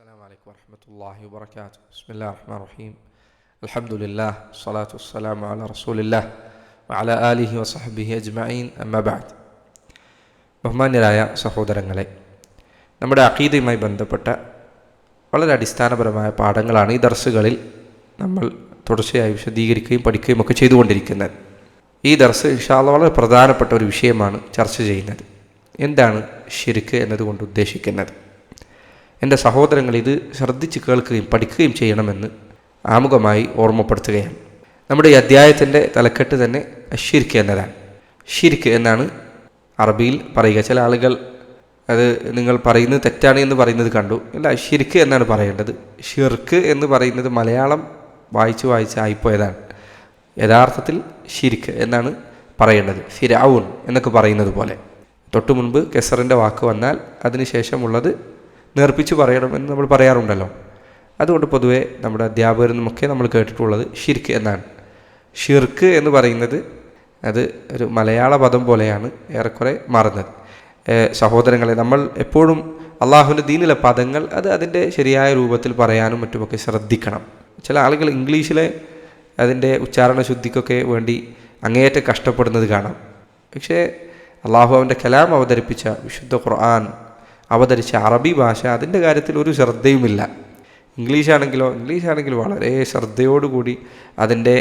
السلام عليكم ورحمة الله وبركاته بسم الله الرحمن الرحيم الحمد لله الصلاة والسلام على رسول الله وعلى آله وصحبه أجمعين أما بعد ബഹുമാന്യരായ സഹോദരങ്ങളെ നമ്മുടെ അഖീദയുമായി ബന്ധപ്പെട്ട വളരെ അടിസ്ഥാനപരമായ പാഠങ്ങളാണ് ഈ ദർസുകളിൽ നമ്മൾ തുടർച്ചയായി വിശദീകരിക്കുകയും പഠിക്കുകയും ഒക്കെ ചെയ്തുകൊണ്ടിരിക്കുന്നത് ഈ ദർസ് ഇൻഷാല്ല വളരെ പ്രധാനപ്പെട്ട ഒരു വിഷയമാണ് ചർച്ച ചെയ്യുന്നത് എന്താണ് ഷിർക്ക് എന്നതുകൊണ്ട് ഉദ്ദേശിക്കുന്നത് എന്റെ സഹോദരങ്ങൾ ഇത് ശ്രദ്ധിച്ച് കേൾക്കുകയും പഠിക്കുകയും ചെയ്യണമെന്ന് ആമുഖമായി ഓർമ്മപ്പെടുത്തുകയാണ്. നമ്മുടെ ഈ അധ്യായത്തിന്റെ തലക്കെട്ട് തന്നെ ഷിർക്ക് എന്നതാണ്. ഷിർക്ക് എന്നാണ് അറബിയിൽ പറയുക. ചില ആളുകൾ അത് നിങ്ങൾ പറയുന്നത് തെറ്റാണ് എന്ന് പറയുന്നത് കണ്ടു. അല്ല ഷിർക്ക് എന്നാണ് പറയേണ്ടത്. ഷിർക്ക് എന്ന് പറയുന്നത് മലയാളം വായിച്ച് വായിച്ച് ആയിപ്പോയതാണ്. യഥാർത്ഥത്തിൽ ഷിർക്ക് എന്നാണ് പറയേണ്ടത്. ഫിരാവുൺ എന്നൊക്കെ പറയുന്നത് പോലെ. തൊട്ടു മുൻപ് കെസറിന്റെ വാക്ക് വന്നാൽ അതിനുശേഷമുള്ളത് നേർപ്പിച്ച് പറയണമെന്ന് നമ്മൾ പറയാറുണ്ടല്ലോ. അതുകൊണ്ട് പൊതുവെ നമ്മുടെ അധ്യാപകരിൽ നിന്നൊക്കെ നമ്മൾ കേട്ടിട്ടുള്ളത് ഷിർക്ക് എന്നാണ്. ഷിർക്ക് എന്ന് പറയുന്നത് അത് ഒരു മലയാള പദം പോലെയാണ് ഏറെക്കുറെ മാറുന്നത്. സഹോദരങ്ങളെ നമ്മൾ എപ്പോഴും അള്ളാഹുവിന്റെ ദീനിലെ പദങ്ങൾ അത് അതിന്റെ ശരിയായ രൂപത്തിൽ പറയാനും മറ്റുമൊക്കെ ശ്രദ്ധിക്കണം. ചില ആളുകൾ ഇംഗ്ലീഷിലെ അതിന്റെ ഉച്ചാരണ ശുദ്ധിക്കൊക്കെ വേണ്ടി അങ്ങേയറ്റം കഷ്ടപ്പെടുന്നത് കാണാം. പക്ഷേ അള്ളാഹു അവന്റെ കലാം അവതരിപ്പിച്ച വിശുദ്ധ ഖുർആൻ അവതരിച്ച അറബി ഭാഷ അതിന്റെ കാര്യത്തിൽ ഒരു ശ്രദ്ധയുമില്ല. ഇംഗ്ലീഷ് ആണെങ്കിലോ ഇംഗ്ലീഷ് ആണെങ്കിൽ വളരെ ശ്രദ്ധയോടുകൂടി അതിന്റെ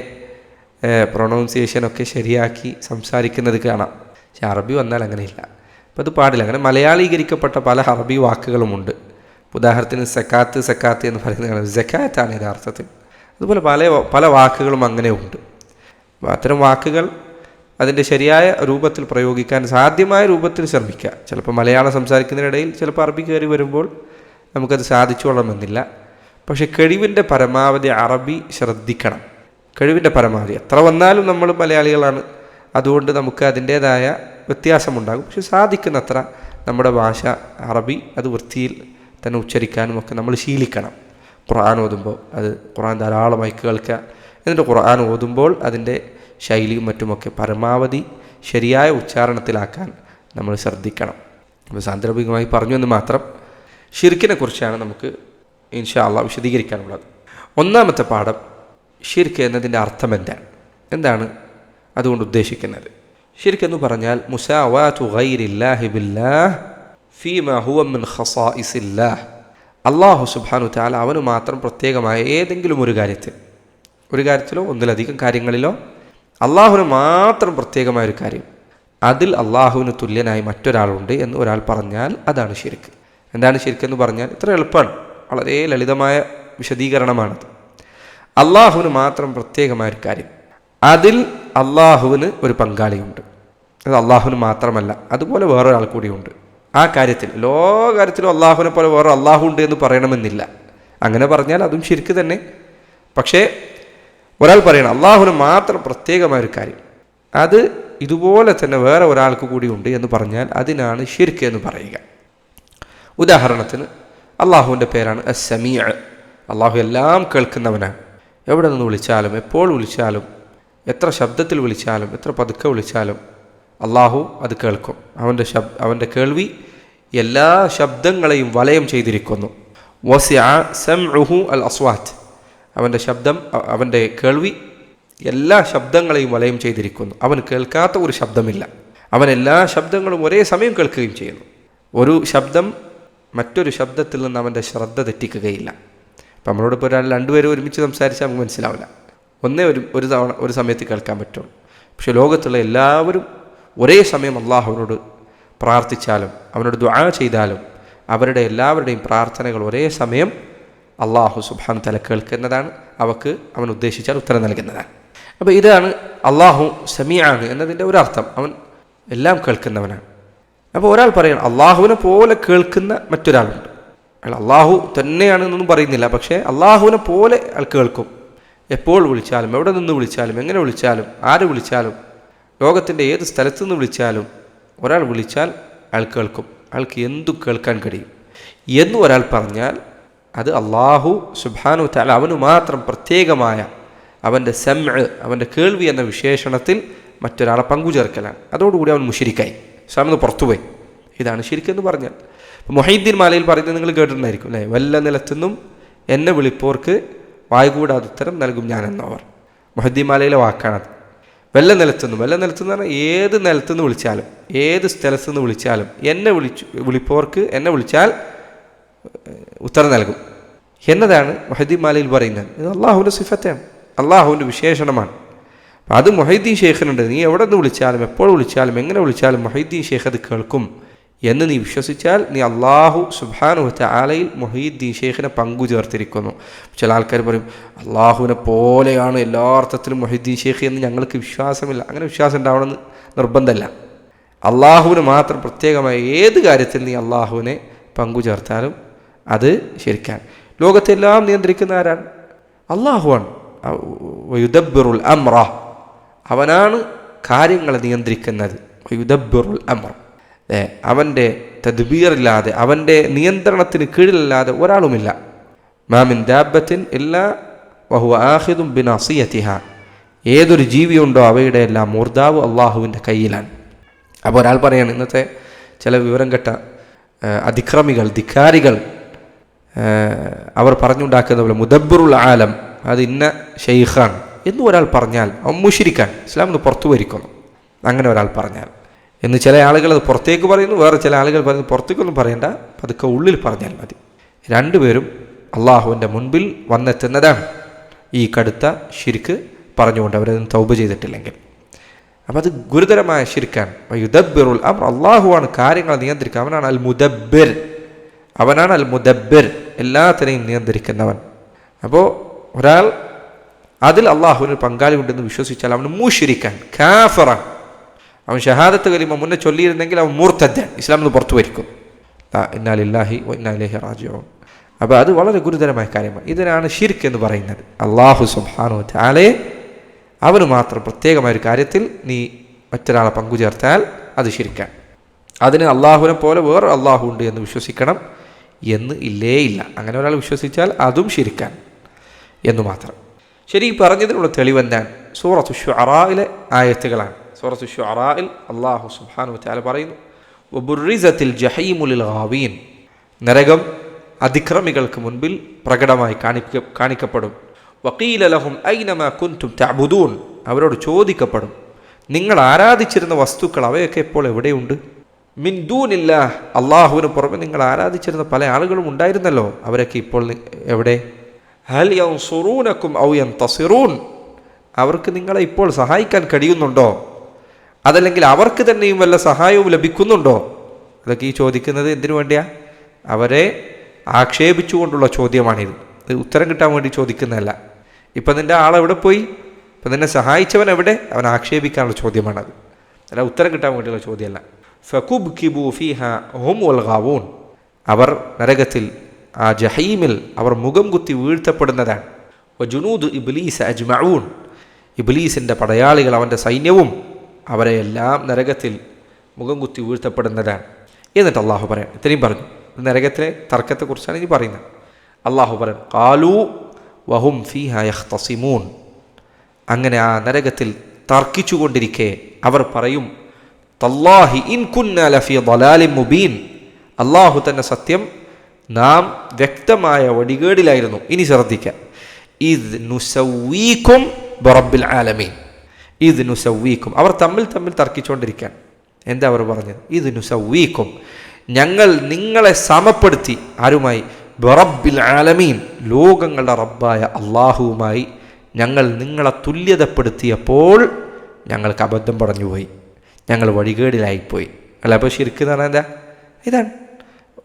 പ്രൊണൗൺസിയേഷനൊക്കെ ശരിയാക്കി സംസാരിക്കുന്നത് കാണാം. പക്ഷെ അറബി വന്നാൽ അങ്ങനെയില്ല. അപ്പോൾ അത് പാടില്ല. അങ്ങനെ മലയാളീകരിക്കപ്പെട്ട പല അറബി വാക്കുകളുമുണ്ട്. ഉദാഹരണത്തിന് സക്കാത്ത് സക്കാത്ത് എന്ന് പറയുന്നത് സക്കാത്താണ് യഥാർത്ഥത്തിൽ. അതുപോലെ പല പല വാക്കുകളും അങ്ങനെ ഉണ്ട് അപ്പോൾ അത്തരം വാക്കുകൾ അതിന്റെ ശരിയായ രൂപത്തിൽ പ്രയോഗിക്കാൻ സാധ്യമായ രൂപത്തിൽ ശ്രമിക്കുക. ചിലപ്പോൾ മലയാളം സംസാരിക്കുന്നതിനിടയിൽ ചിലപ്പോൾ അറബി കയറി വരുമ്പോൾ നമുക്കത് സാധിച്ചോളണമെന്നില്ല പക്ഷെ കഴിവിന്റെ പരമാവധി അറബി ശ്രദ്ധിക്കണം. കഴിവിന്റെ പരമാവധി. എത്ര വന്നാലും നമ്മൾ മലയാളികളാണ്. അതുകൊണ്ട് നമുക്ക് അതിന്റേതായ വ്യത്യാസമുണ്ടാകും. പക്ഷെ സാധിക്കുന്നത്ര നമ്മുടെ ഭാഷ അറബി അത് വൃത്തിയിൽ തന്നെ ഉച്ചരിക്കാനും ഒക്കെ നമ്മൾ ശീലിക്കണം. ഖുർആൻ ഓതുമ്പോൾ അത് ഖുർആൻ ധാരാളമായി കേൾക്കുക. എന്നിട്ട് ഖുർആൻ ഓതുമ്പോൾ അതിന്റെ ശൈലിയും മറ്റുമൊക്കെ പരമാവധി ശരിയായ ഉച്ചാരണത്തിലാക്കാൻ നമ്മൾ ശ്രദ്ധിക്കണം. അപ്പോൾ സാന്ദർഭികമായി പറഞ്ഞു എന്ന് മാത്രം ഷിർക്കിനെ കുറിച്ചാണ് നമുക്ക് ഇൻഷാ അള്ളാഹ് വിശദീകരിക്കാനുള്ളത്. ഒന്നാമത്തെ പാഠം ഷിർക്ക് എന്നതിന്റെ അർത്ഥം എന്താണ് എന്താണ് അതുകൊണ്ട് ഉദ്ദേശിക്കുന്നത്? ഷിർക്ക് എന്ന് പറഞ്ഞാൽ അള്ളാഹു സുബാനു താല അവന് മാത്രം പ്രത്യേകമായ ഏതെങ്കിലും ഒരു കാര്യത്തിൽ ഒരു കാര്യത്തിലോ ഒന്നിലധികം കാര്യങ്ങളിലോ അള്ളാഹുവിന് മാത്രം പ്രത്യേകമായ ഒരു കാര്യം. അതിൽ അള്ളാഹുവിന് തുല്യനായി മറ്റൊരാളുണ്ട് എന്ന് ഒരാൾ പറഞ്ഞാൽ അതാണ് ശരിക്ക് എന്താണ് ശരിക്കെന്ന് പറഞ്ഞാൽ ഇത്ര എളുപ്പമാണ്. വളരെ ലളിതമായ വിശദീകരണമാണത്. അള്ളാഹുവിന് മാത്രം പ്രത്യേകമായ ഒരു കാര്യം. അതിൽ അള്ളാഹുവിന് ഒരു പങ്കാളിയുണ്ട്. അത് അള്ളാഹുവിന് മാത്രമല്ല അതുപോലെ വേറൊരാൾ കൂടിയുണ്ട്. ആ കാര്യത്തിൽ എല്ലാ കാര്യത്തിലും അള്ളാഹുവിനെ പോലെ വേറെ അള്ളാഹു ഉണ്ട് എന്ന് പറയണമെന്നില്ല. അങ്ങനെ പറഞ്ഞാൽ അതും ശരിക്ക് തന്നെ. പക്ഷേ ഒരാൾ പറയണം അള്ളാഹുവിന് മാത്രം പ്രത്യേകമായ ഒരു കാര്യം. അത് ഇതുപോലെ തന്നെ വേറെ ഒരാൾക്ക് കൂടി ഉണ്ട് എന്ന് പറഞ്ഞാൽ അതിനാണ് ഷിർക്ക് എന്ന് പറയുക. ഉദാഹരണത്തിന് അള്ളാഹുവിന്റെ പേരാണ് അസമിയ അള്ളാഹു എല്ലാം കേൾക്കുന്നവനാണ്. എവിടെ നിന്ന് വിളിച്ചാലും എപ്പോൾ വിളിച്ചാലും എത്ര ശബ്ദത്തിൽ വിളിച്ചാലും എത്ര പതുക്കെ വിളിച്ചാലും അള്ളാഹു അത് കേൾക്കും. അവന്റെ ശബ് അവന്റെ കേൾവി എല്ലാ ശബ്ദങ്ങളെയും വലയം ചെയ്തിരിക്കുന്നു. വസിയ സെം റുഹു അൽ അസ്വാറ്റ് അവന്റെ ശബ്ദം അവന്റെ കേൾവി എല്ലാ ശബ്ദങ്ങളെയും വലയം ചെയ്തിരിക്കുന്നു. അവൻ കേൾക്കാത്ത ഒരു ശബ്ദമില്ല. അവൻ എല്ലാ ശബ്ദങ്ങളും ഒരേ സമയം കേൾക്കുകയും ചെയ്യുന്നു. ഒരു ശബ്ദം മറ്റൊരു ശബ്ദത്തിൽ നിന്ന് അവന്റെ ശ്രദ്ധ തെറ്റിക്കുകയില്ല. അപ്പം നമ്മളോടിപ്പോൾ ഒരാൾ രണ്ടുപേരും ഒരുമിച്ച് സംസാരിച്ചാൽ നമുക്ക് മനസ്സിലാവില്ല. ഒന്നേ ഒരു ഒരു തവണ ഒരു സമയത്ത് കേൾക്കാൻ പറ്റുള്ളൂ. പക്ഷേ ലോകത്തുള്ള എല്ലാവരും ഒരേ സമയം അള്ളാഹുവിനോട് പ്രാർത്ഥിച്ചാലും അവനോട് ദ്വാ ചെയ്താലും അവരുടെ എല്ലാവരുടെയും പ്രാർത്ഥനകൾ ഒരേ സമയം അള്ളാഹു സുബാൻ തല കേൾക്കുന്നതാണ്. അവക്ക് അവൻ ഉദ്ദേശിച്ചാൽ ഉത്തരം നൽകുന്നതാണ്. അപ്പോൾ ഇതാണ് അള്ളാഹു സമീആണ് എന്നതിന്റെ ഒരർത്ഥം. അവൻ എല്ലാം കേൾക്കുന്നവനാണ്. അപ്പോൾ ഒരാൾ പറയണം അള്ളാഹുവിനെ പോലെ കേൾക്കുന്ന മറ്റൊരാളുണ്ട്. അയാൾ അള്ളാഹു തന്നെയാണ് എന്നൊന്നും പറയുന്നില്ല പക്ഷേ അള്ളാഹുവിനെ പോലെ അയാൾ കേൾക്കും. എപ്പോൾ വിളിച്ചാലും എവിടെ നിന്ന് വിളിച്ചാലും എങ്ങനെ വിളിച്ചാലും ആര് വിളിച്ചാലും ലോകത്തിന്റെ ഏത് സ്ഥലത്തു നിന്ന് വിളിച്ചാലും ഒരാൾ വിളിച്ചാൽ അയാൾ കേൾക്കും. അയാൾക്ക് എന്തു കേൾക്കാൻ കഴിയും? എന്ന് ഒരാൾ പറഞ്ഞാൽ അത് അള്ളാഹു സുബാനു താല അവന് മാത്രം പ്രത്യേകമായ അവന്റെ സെം അവന്റെ കേൾവി എന്ന വിശേഷണത്തിൽ മറ്റൊരാളെ പങ്കുചേർക്കലാണ്. അതോടുകൂടി അവൻ മുഷിരിക്കായി. സാമെന്ന് പുറത്തുപോയി. ഇതാണ് ശരിക്കെന്ന് പറഞ്ഞാൽ. മൊഹീദ്ദീൻ മാലയിൽ പറയുന്നത് നിങ്ങൾ കേട്ടിട്ടുണ്ടായിരിക്കും അല്ലേ? വല്ല നിലത്തുനിന്നും എന്നെ വിളിപ്പോർക്ക് വായുകൂടാതെ ഉത്തരം നൽകും ഞാൻ എന്നവർ മൊഹദ്ദീൻ മാലയിലെ വാക്കാണത്. വല്ല നിലത്തുനിന്നും വല്ല നിലത്തുനിന്ന് പറഞ്ഞാൽ ഏത് നിലത്തുനിന്ന് വിളിച്ചാലും ഏത് സ്ഥലത്തു നിന്ന് വിളിച്ചാലും എന്നെ വിളിച്ചു വിളിപ്പോർക്ക് എന്നെ വിളിച്ചാൽ ഉത്തരം നൽകും. എന്നതാണ് മൊഹദ്ദീൻ മാലയിൽ പറയുന്നത്. ഇത് അള്ളാഹുവിന്റെ സിഫത്താണ് അള്ളാഹുവിന്റെ വിശേഷണമാണ്. അത് മൊഹീദ്ദീൻ ഷേഖിനുണ്ട് നീ എവിടെ നിന്ന് വിളിച്ചാലും എപ്പോൾ വിളിച്ചാലും എങ്ങനെ വിളിച്ചാലും മൊഹീദ്ദീൻ ഷേഖ് അത് കേൾക്കും എന്ന് നീ വിശ്വസിച്ചാൽ നീ അള്ളാഹു സുബാനുഹത്തെ ആലയിൽ മൊഹീദ്ദീൻ ഷേഖിനെ പങ്കു ചേർത്തിരിക്കുന്നു. ചില ആൾക്കാർ പറയും അള്ളാഹുവിനെ പോലെയാണ് എല്ലാ അർത്ഥത്തിലും മൊഹീദ്ദീൻ ഷേഖ് എന്ന് ഞങ്ങൾക്ക് വിശ്വാസമില്ല. അങ്ങനെ വിശ്വാസം ഉണ്ടാവണമെന്ന് നിർബന്ധമല്ല. അള്ളാഹുവിന് മാത്രം പ്രത്യേകമായ ഏത് കാര്യത്തിൽ നീ അള്ളാഹുവിനെ പങ്കു ചേർത്താലും അത് ശരിക്കാണ്. ലോകത്തെല്ലാം നിയന്ത്രിക്കുന്ന ആരാണ്? അള്ളാഹുവാണ്. യുദബിറുൽ അമ്ര അവനാണ് കാര്യങ്ങളെ നിയന്ത്രിക്കുന്നത്. യുദബിറുൽ അമ്ര അവന്റെ തദ്ബീറില്ലാതെ അവന്റെ നിയന്ത്രണത്തിന് കീഴിലല്ലാതെ ഒരാളുമില്ല. മാമിൻ ദാബത്തിൻ എല്ലാ വഹു ആഹിദും ബിൻ അസിയത്തിഹ ഏതൊരു ജീവിയുണ്ടോ അവയുടെ എല്ലാം മൂർദാവ് അള്ളാഹുവിന്റെ കയ്യിലാണ്. അപ്പോൾ ഒരാൾ പറയാണ് ഇന്നത്തെ ചില വിവരം കെട്ട അതിക്രമികൾ ധിക്കാരികൾ അവർ പറഞ്ഞുണ്ടാക്കുന്ന പോലെ മുദബ്ബറുൽ ആലം അത് ഇന്ന ഷെയ്ഖാണ് എന്ന് ഒരാൾ പറഞ്ഞാൽ മുഷിരിക്കാൻ ഇസ്ലാം നിന്ന് പുറത്തു വരിക്കുന്നു അങ്ങനെ ഒരാൾ പറഞ്ഞാൽ. എന്ന് ചില ആളുകൾ അത് പുറത്തേക്ക് പറയുന്നു വേറെ ചില ആളുകൾ പറയുന്നു പുറത്തേക്കൊന്നും പറയണ്ട പതുക്കെ ഉള്ളിൽ പറഞ്ഞാൽ മതി. രണ്ടുപേരും അള്ളാഹുവിന്റെ മുൻപിൽ വന്നെത്തുന്നതാണ്. ഈ കടുത്ത ഷിരിക്ക് പറഞ്ഞുകൊണ്ട് അവരത് തൗബ ചെയ്തിട്ടില്ലെങ്കിൽ. അപ്പം അത് ഗുരുതരമായ ശിരിക്കാണ് യുദബിറുൽ അമർ അള്ളാഹുവാണ് കാര്യങ്ങൾ നിയന്ത്രിക്കുക. അവനാണ് അൽ മുദബിർ അവനാണ് അൽ മുദബിർ എല്ലാത്തിനെയും നിയന്ത്രിക്കുന്നവൻ. അപ്പോൾ ഒരാൾ അതിൽ അള്ളാഹുവിന് പങ്കാളി ഉണ്ടെന്ന് വിശ്വസിച്ചാൽ അവന് മൂഷിരിക്കാൻ കാഫറ അവൻ ഷഹാദത്ത് കലിമ മുന്നേ ചൊല്ലിയിരുന്നെങ്കിൽ അവൻ മൂർത്തദ്ദൻ ഇസ്ലാമിൽ നിന്ന് പുറത്തു വരിക്കും ഇന്നാലില്ലാഹി ഇന്നാലേഹി റാജോ അപ്പോൾ അത് വളരെ ഗുരുതരമായ കാര്യമാണ്. ഇതിനാണ് ഷിർക്ക് എന്ന് പറയുന്നത്. അള്ളാഹു സുബാനു താലെ അവന് മാത്രം പ്രത്യേകമായ ഒരു കാര്യത്തിൽ നീ മറ്റൊരാളെ പങ്കുചേർത്താൽ അത് ശരിക്കാൻ അതിന് അള്ളാഹുവിനെ പോലെ വേറെ അള്ളാഹു ഉണ്ട് എന്ന് വിശ്വസിക്കണം. എന്ന് ഇല്ലേ ഇല്ല അങ്ങനെ ഒരാൾ വിശ്വസിച്ചാൽ അതും ശരിക്കാൻ എന്ന് മാത്രം. ശരി ഈ പറഞ്ഞതിനുള്ള തെളിവെന്താൻ സൂറത്തു ഷുറായിലെ ആയത്തുകളാണ്. സൂറത്തു ഷുറായിൽ അള്ളാഹു സുബാനു വതആല പറയുന്നു ബുറിസത്തിൽ ജഹീമുലിൽ ഹാവീൻ നരകം അതിക്രമികൾക്ക് മുൻപിൽ പ്രകടമായി കാണിക്ക കാണിക്കപ്പെടും. വക്കീലലഹും ഐനമ കുന്തും തബുദൂൺ അവരോട് ചോദിക്കപ്പെടും നിങ്ങൾ ആരാധിച്ചിരുന്ന വസ്തുക്കൾ അവയൊക്കെ ഇപ്പോൾ എവിടെയുണ്ട്? മിൻ ഇല്ല അള്ളാഹുവിന് പുറമെ നിങ്ങൾ ആരാധിച്ചിരുന്ന പല ആളുകളും ഉണ്ടായിരുന്നല്ലോ. അവരൊക്കെ ഇപ്പോൾ എവിടെ? ഹൽ യൻസുറൂനക്കും ഔ യന്തസിറൂൻ അവർക്ക് നിങ്ങളെ ഇപ്പോൾ സഹായിക്കാൻ കഴിയുന്നുണ്ടോ? അതല്ലെങ്കിൽ അവർക്ക് തന്നെയും വല്ല സഹായവും ലഭിക്കുന്നുണ്ടോ? അതൊക്കെ ഈ ചോദിക്കുന്നത് എന്തിനു വേണ്ടിയാ? അവരെ ആക്ഷേപിച്ചുകൊണ്ടുള്ള ചോദ്യമാണിത്. ഇത് ഉത്തരം കിട്ടാൻ വേണ്ടി ചോദിക്കുന്നതല്ല. ഇപ്പം നിന്റെ ആളെവിടെ പോയി? ഇപ്പം നിന്നെ സഹായിച്ചവൻ എവിടെ? അവൻ ആക്ഷേപിക്കാനുള്ള ചോദ്യമാണത്. അല്ല ഉത്തരം കിട്ടാൻ വേണ്ടിയുള്ള ചോദ്യമല്ല. ഫകുബ് കിബു ഫിഹ ഹും വൽഗാവൂൻ അവർ നരകത്തിൽ ആ ജഹീമിൽ അവർ മുഖം കുത്തി വീഴ്ത്തപ്പെടുന്നതാണ്. ജുനൂദ് ഇബ്ലീസ് അജ്മഊൻ. ഇബ്ലീസിന്റെ പടയാളികൾ അവന്റെ സൈന്യവും അവരെ എല്ലാം നരകത്തിൽ മുഖം കുത്തി വീഴ്ത്തപ്പെടുന്നതാണ്. എന്നിട്ട് അള്ളാഹു പറയാം ഇത്രയും പറഞ്ഞു. നരകത്തിലെ തർക്കത്തെക്കുറിച്ചാണ് ഇനി പറയുന്നത്. അള്ളാഹു പറയാം കാലു വഹും ഫീഹ അങ്ങനെ ആ നരകത്തിൽ തർക്കിച്ചുകൊണ്ടിരിക്കെ അവർ പറയും തല്ലാഹി ഇൻ കുന്ന ദലാലി മുബീൻ. അള്ളാഹു തന്നെ സത്യം നാം വ്യക്തമായ വടികേടിലായിരുന്നു. ഇനി ശ്രദ്ധിക്കാം. ഇത് നുസവീക്കും ബറബിൽ ആലമീൻ. ഇത് നുസവീക്കും അവർ തമ്മിൽ തമ്മിൽ തർക്കിച്ചുകൊണ്ടിരിക്കാൻ എന്താ അവർ പറഞ്ഞത്? ഇത് നുസവീക്കും ഞങ്ങൾ നിങ്ങളെ സമപ്പെടുത്തി ആരുമായി? ബറബിൽ ആലമീൻ. ലോകങ്ങളുടെ റബ്ബായ അള്ളാഹുവുമായി ഞങ്ങൾ നിങ്ങളെ തുല്യതപ്പെടുത്തിയപ്പോൾ ഞങ്ങൾക്ക് അബദ്ധം പറഞ്ഞുപോയി ഞങ്ങൾ വഴികേടിലായിപ്പോയി. അല്ല അപ്പോൾ ശരിക്കും എന്ന് പറഞ്ഞാൽ എന്താ? ഇതാണ്.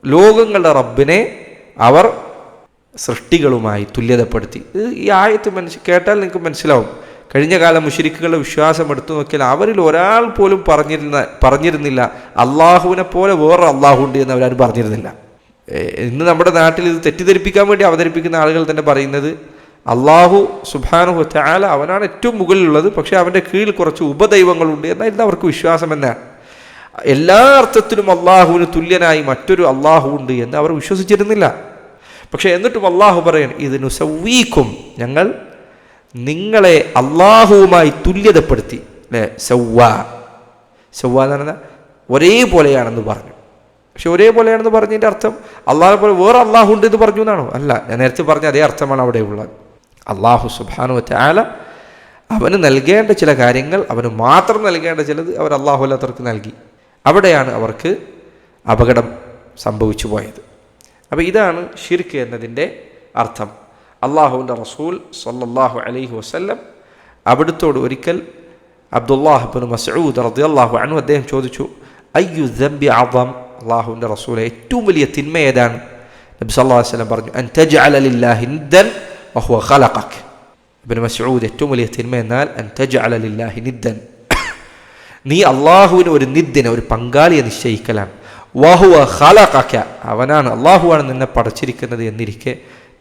ലോകങ്ങളുടെ റബ്ബിനെ അവർ സൃഷ്ടികളുമായി തുല്യതപ്പെടുത്തി. ഇത് ഈ ആയത്ത് മനസ്സിൽ കേട്ടാൽ നിങ്ങൾക്ക് മനസ്സിലാവും. കഴിഞ്ഞ കാലം മുഷരിക്കുകളുടെ വിശ്വാസം എടുത്തു നോക്കിയാൽ അവരിൽ ഒരാൾ പോലും പറഞ്ഞിരുന്ന പറഞ്ഞിരുന്നില്ല. അള്ളാഹുവിനെ പോലെ വേറെ അള്ളാഹു ഉണ്ട് എന്ന് അവരാരും പറഞ്ഞിരുന്നില്ല. ഇന്ന് നമ്മുടെ നാട്ടിൽ ഇത് തെറ്റിദ്ധരിപ്പിക്കാൻ വേണ്ടി അവതരിപ്പിക്കുന്ന ആളുകൾ തന്നെ പറയുന്നത് അള്ളാഹു സുബാനുഹു ചാല അവനാണ് ഏറ്റവും മുകളിലുള്ളത് പക്ഷേ അവന്റെ കീഴിൽ കുറച്ച് ഉപദൈവങ്ങളുണ്ട് എന്നായിരുന്നു അവർക്ക് വിശ്വാസം എന്നാണ് എല്ലാ അർത്ഥത്തിലും അള്ളാഹുവിന് തുല്യനായി മറ്റൊരു അള്ളാഹു ഉണ്ട് എന്ന് അവർ വിശ്വസിച്ചിരുന്നില്ല. പക്ഷേ എന്നിട്ടും അള്ളാഹു പറയണം ഇത് നുസവീക്കും ഞങ്ങൾ നിങ്ങളെ അള്ളാഹുവുമായി തുല്യതപ്പെടുത്തി. അല്ലേ? സൗവ സൗവ എന്ന് പറഞ്ഞാൽ ഒരേപോലെയാണെന്ന് പറഞ്ഞു. പക്ഷെ ഒരേപോലെയാണെന്ന് പറഞ്ഞതിന്റെ അർത്ഥം അള്ളാഹെ പോലെ വേറെ അള്ളാഹു ഉണ്ട് എന്ന് പറഞ്ഞു എന്നാണോ? അല്ല ഞാൻ നേരത്തെ പറഞ്ഞ അതേ അർത്ഥമാണ് അവിടെ ഉള്ളത്. അള്ളാഹു സുബാനു ചാല അവന് നൽകേണ്ട ചില കാര്യങ്ങൾ അവന് മാത്രം നൽകേണ്ട ചിലത് അവർ അള്ളാഹു അല്ലാത്തവർക്ക് നൽകി. അവിടെയാണ് അവർക്ക് അപകടം സംഭവിച്ചു പോയത്. അപ്പോൾ ഇതാണ് ഷിർക്ക് എന്നതിന്റെ അർത്ഥം. അള്ളാഹുവിന്റെ റസൂൽ സല്ലാഹു അലൈഹി വസ്ല്ലം അവിടുത്തോട് ഒരിക്കൽ അബ്ദുല്ലാഹിബിൻ മസൂദ് റദിയല്ലാഹു അനു അദ്ദേഹം ചോദിച്ചു അയ്യു ദംബി അസം അള്ളാഹുവിന്റെ റസൂലെ ഏറ്റവും വലിയ തിന്മ ഏതാണ്? നബി സല്ലാ വസ്ലം പറഞ്ഞു അൻ തജ് ലില്ലാഹി നിദ്ദൻ വഹുവ ഖലഖക് ഇബ്നു മസ്ഊദ് ഏറ്റവും വലിയ തിന്മ എന്നാൽ അൻ തജ്അല ലില്ലാഹി നിദ്ദൻ നീ അള്ളാഹുവിന് ഒരു നിദ്ദിനെ ഒരു പങ്കാളിയെ നിശ്ചയിക്കലാണ്. വാഹുവ ഖലഖക. അവനാണ് അള്ളാഹുവാണ് നിന്നെ പടച്ചിരിക്കുന്നത് എന്നിരിക്കെ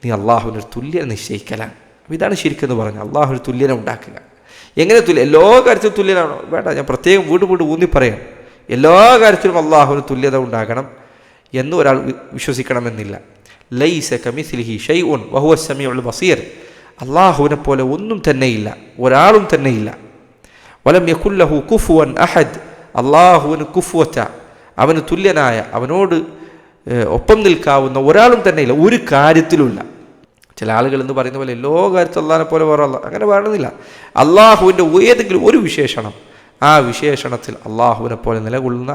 നീ അള്ളാഹുവിന് ഒരു തുല്യനെ നിശ്ചയിക്കലാണ്. അപ്പോൾ ഇതാണ് ശരിക്കെന്ന് പറഞ്ഞു അള്ളാഹു ഒരു തുല്യനെ ഉണ്ടാക്കുക. എങ്ങനെ തുല്യ? എല്ലാ കാര്യത്തിലും തുല്യനാണോ? വേണ്ട ഞാൻ പ്രത്യേകം വീണ്ടും വീണ്ടും ഊന്നി പറയാം. എല്ലാ കാര്യത്തിലും അള്ളാഹുവിന് തുല്യത ഉണ്ടാകണം എന്ന് ഒരാൾ വിശ്വസിക്കണമെന്നില്ല. ലൈസ കമിസ്ലിഹി വഹുവ സമീഉൽ ബസീർ. അള്ളാഹുവിനെ പോലെ ഒന്നും തന്നെയില്ല ഒരാളും തന്നെയില്ല. വലം യക്കുല്ലഹു കുഫുവൻ അഹദ്. അള്ളാഹുവിന് കുഫുവറ്റ അവന് തുല്യനായ അവനോട് ഒപ്പം നിൽക്കാവുന്ന ഒരാളും തന്നെയില്ല ഒരു കാര്യത്തിലുമില്ല. ചില ആളുകൾ എന്ന് പറയുന്ന പോലെ എല്ലോ കാര്യത്തിൽ അള്ളാഹിനെ പോലെ വേറെ അല്ല അങ്ങനെ വേണമെന്നില്ല അള്ളാഹുവിന്റെ ഏതെങ്കിലും ഒരു വിശേഷണം ആ വിശേഷണത്തിൽ അള്ളാഹുവിനെ പോലെ നിലകൊള്ളുന്ന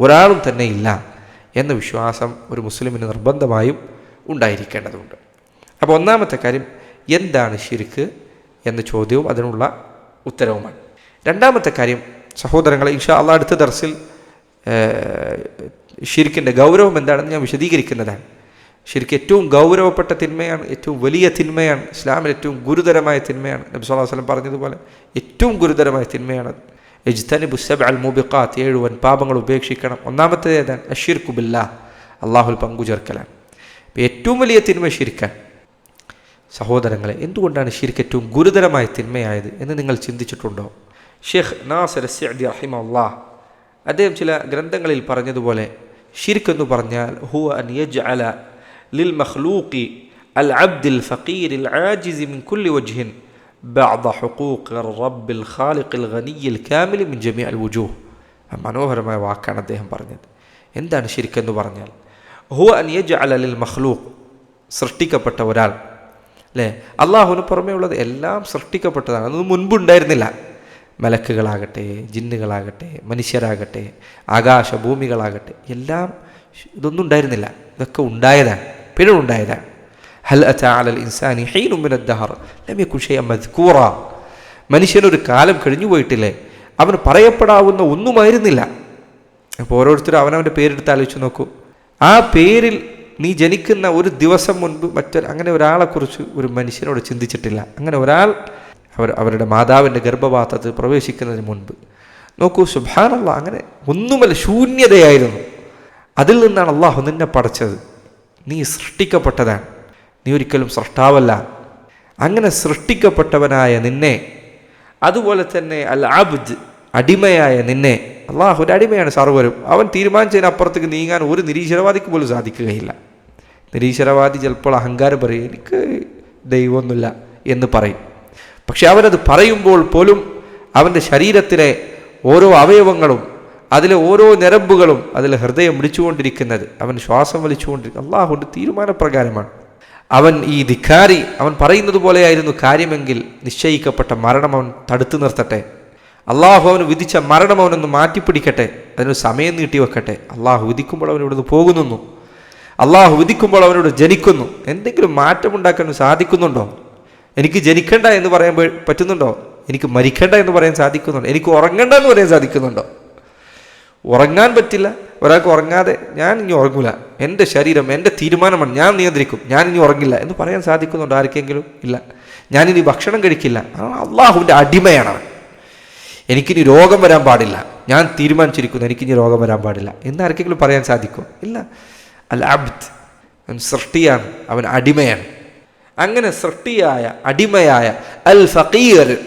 ഒരാളും തന്നെ ഇല്ല എന്ന വിശ്വാസം ഒരു മുസ്ലിമിന് നിർബന്ധമായും ഉണ്ടായിരിക്കേണ്ടതുണ്ട്. അപ്പോൾ ഒന്നാമത്തെ കാര്യം എന്താണ് ശിർക്ക് എന്ന ചോദ്യവും അതിനുള്ള ഉത്തരവുമാണ്. രണ്ടാമത്തെ കാര്യം സഹോദരങ്ങളെ ഇൻഷാ അള്ള അടുത്ത ദർസിൽ ശിരിക്കിന്റെ ഗൗരവം എന്താണെന്ന് ഞാൻ വിശദീകരിക്കുന്നതാണ്. ശരിക്കും ഏറ്റവും ഗൗരവപ്പെട്ട തിന്മയാണ് ഏറ്റവും വലിയ തിന്മയാണ് ഇസ്ലാമിൽ ഏറ്റവും ഗുരുതരമായ തിന്മയാണ്. നബി സ്വല്ലാ വസ്ലം പറഞ്ഞതുപോലെ ഏറ്റവും ഗുരുതരമായ തിന്മയാണ് എജ്തനി ബുസബ് അൽ മുബിഖാത്ത് ഏഴുവൻ പാപങ്ങൾ ഉപേക്ഷിക്കണം. ഒന്നാമത്തേതാണ് അഷീർ കുബില്ല ബില്ലാ അള്ളാഹുൽ പങ്കു ചേർക്കലാണ് അപ്പോൾ ഏറ്റവും വലിയ തിന്മ ഷിരിക്കാൻ സഹോദരങ്ങളെ എന്തുകൊണ്ടാണ് ഷിർക്ക് ഏറ്റവും ഗുരുതരമായ തിന്മയായത് എന്ന് നിങ്ങൾ ചിന്തിച്ചിട്ടുണ്ടോ ഷെയ്ഖ് നാസർ സഅദി റഹിമല്ലാ അദ്ദേഹം ചില ഗ്രന്ഥങ്ങളിൽ പറഞ്ഞതുപോലെ ഷിർക്ക് എന്ന് പറഞ്ഞാൽ ഹുവ അൻ യജ്അല ലിൽ മഖ്ലൂഖി അൽ അബ്ദിൽ ഫഖീർ അൽ ആജിസ് മിൻ കുല്ലി വജ്ഹിൻ بعض حقوق الرب الخالق الغني الكامل من جميع الوجوه മനോഹരമായ വാക്കാണ് അദ്ദേഹം പറഞ്ഞത് എന്താണ് ശരിക്കെന്ന് പറഞ്ഞാൽ ഹുവ അനിയജ് അലലിൽ മഹ്ലൂഖ് സൃഷ്ടിക്കപ്പെട്ട ഒരാൾ. അല്ലേ അള്ളാഹുവിന് പുറമേ ഉള്ളത് എല്ലാം സൃഷ്ടിക്കപ്പെട്ടതാണ്. അതൊന്നും മുൻപുണ്ടായിരുന്നില്ല. മലക്കുകളാകട്ടെ ജിന്നുകളാകട്ടെ മനുഷ്യരാകട്ടെ ആകാശ ഭൂമികളാകട്ടെ എല്ലാം ഇതൊന്നും ഉണ്ടായിരുന്നില്ല. ഇതൊക്കെ ഉണ്ടായതാണ്. പിഴവുണ്ടായതാണ് ഹൽ അത അലൽ ഇൻസാനി മദ്കൂറ മനുഷ്യനൊരു കാലം കഴിഞ്ഞു പോയിട്ടില്ലേ? അവന് പറയപ്പെടാവുന്ന ഒന്നുമായിരുന്നില്ല. അപ്പോൾ ഓരോരുത്തരും അവനവന്റെ പേരെടുത്ത് ആലോചിച്ച് നോക്കൂ. ആ പേരിൽ നീ ജനിക്കുന്ന ഒരു ദിവസം മുൻപ് മറ്റൊരു അങ്ങനെ ഒരാളെക്കുറിച്ച് ഒരു മനുഷ്യനോട് ചിന്തിച്ചിട്ടില്ല. അങ്ങനെ ഒരാൾ അവർ അവരുടെ മാതാവിന്റെ ഗർഭപാത്രത്തിൽ പ്രവേശിക്കുന്നതിന് മുൻപ്. നോക്കൂ സുഭാനുള്ള അങ്ങനെ ഒന്നുമല്ല ശൂന്യതയായിരുന്നു. അതിൽ നിന്നാണ് അള്ളാഹു നിന്നെ പടച്ചത്. നീ സൃഷ്ടിക്കപ്പെട്ടതാണ്. നീ ഒരിക്കലും സൃഷ്ടാവല്ല. അങ്ങനെ സൃഷ്ടിക്കപ്പെട്ടവനായ നിന്നെ അതുപോലെ തന്നെ അൽ അബ്ദ് അടിമയായ നിന്നെ അള്ളാഹു ഒരു അടിമയാണ് സർവരും. അവൻ തീരുമാനിച്ചതിന് അപ്പുറത്തേക്ക് നീങ്ങാൻ ഒരു നിരീശ്വരവാദിക്ക് പോലും സാധിക്കുകയില്ല. നിരീശ്വരവാദി ചിലപ്പോൾ അഹങ്കാരം പറയും എനിക്ക് ദൈവമൊന്നുമില്ല എന്ന് പറയും. പക്ഷെ അവനത് പറയുമ്പോൾ പോലും അവന്റെ ശരീരത്തിലെ ഓരോ അവയവങ്ങളും അതിലെ ഓരോ ഞരമ്പുകളും അതിലെ ഹൃദയം വിളിച്ചുകൊണ്ടിരിക്കുന്നത് അവൻ ശ്വാസം വലിച്ചുകൊണ്ടിരിക്കുന്നത് അള്ളാഹുവിന്റെ തീരുമാനപ്രകാരമാണ്. അവൻ ഈ ധിക്കാരി അവൻ പറയുന്നത് പോലെയായിരുന്നു കാര്യമെങ്കിൽ നിശ്ചയിക്കപ്പെട്ട മരണം അവൻ തടുത്തു നിർത്തട്ടെ. അള്ളാഹു അവന് വിധിച്ച മരണം അവനൊന്ന് മാറ്റിപ്പിടിക്കട്ടെ അതിനൊരു സമയം നീട്ടി വെക്കട്ടെ. അള്ളാഹു വിധിക്കുമ്പോൾ അവൻ ഇവിടുന്ന് പോകുന്നു അള്ളാഹു വിധിക്കുമ്പോൾ അവനോട് ജനിക്കുന്നു. എന്തെങ്കിലും മാറ്റമുണ്ടാക്കാൻ സാധിക്കുന്നുണ്ടോ? എനിക്ക് ജനിക്കണ്ട എന്ന് പറയാൻ പറ്റുന്നുണ്ടോ? എനിക്ക് മരിക്കണ്ട എന്ന് പറയാൻ സാധിക്കുന്നുണ്ടോ? എനിക്ക് ഉറങ്ങണ്ട എന്ന് പറയാൻ സാധിക്കുന്നുണ്ടോ? ഉറങ്ങാൻ പറ്റില്ല. ഒരാൾക്ക് ഉറങ്ങാതെ ഞാൻ ഇനി ഉറങ്ങില്ല എന്റെ ശരീരം എന്റെ തീരുമാനമാണ്. ഞാൻ നിയന്ത്രിക്കും. ഞാൻ ഇനി ഉറങ്ങില്ല എന്ന് പറയാൻ സാധിക്കുന്നുണ്ടോ ആർക്കെങ്കിലും? ഇല്ല. ഞാനിനി ഭക്ഷണം കഴിക്കില്ല. അള്ളാഹുവിന്റെ അടിമയാണ് അവൻ. എനിക്കിനി രോഗം വരാൻ പാടില്ല. ഞാൻ തീരുമാനിച്ചിരിക്കുന്നു എനിക്കിനി രോഗം വരാൻ പാടില്ല. എന്ന് ആർക്കെങ്കിലും പറയാൻ സാധിക്കും ഇല്ല. അൽ അബ്ദ്. അവൻ സൃഷ്ടിയാണ്. അവൻ അടിമയാണ്. അങ്ങനെ സൃഷ്ടിയായ അടിമയായ അൽ ഫക്കീർ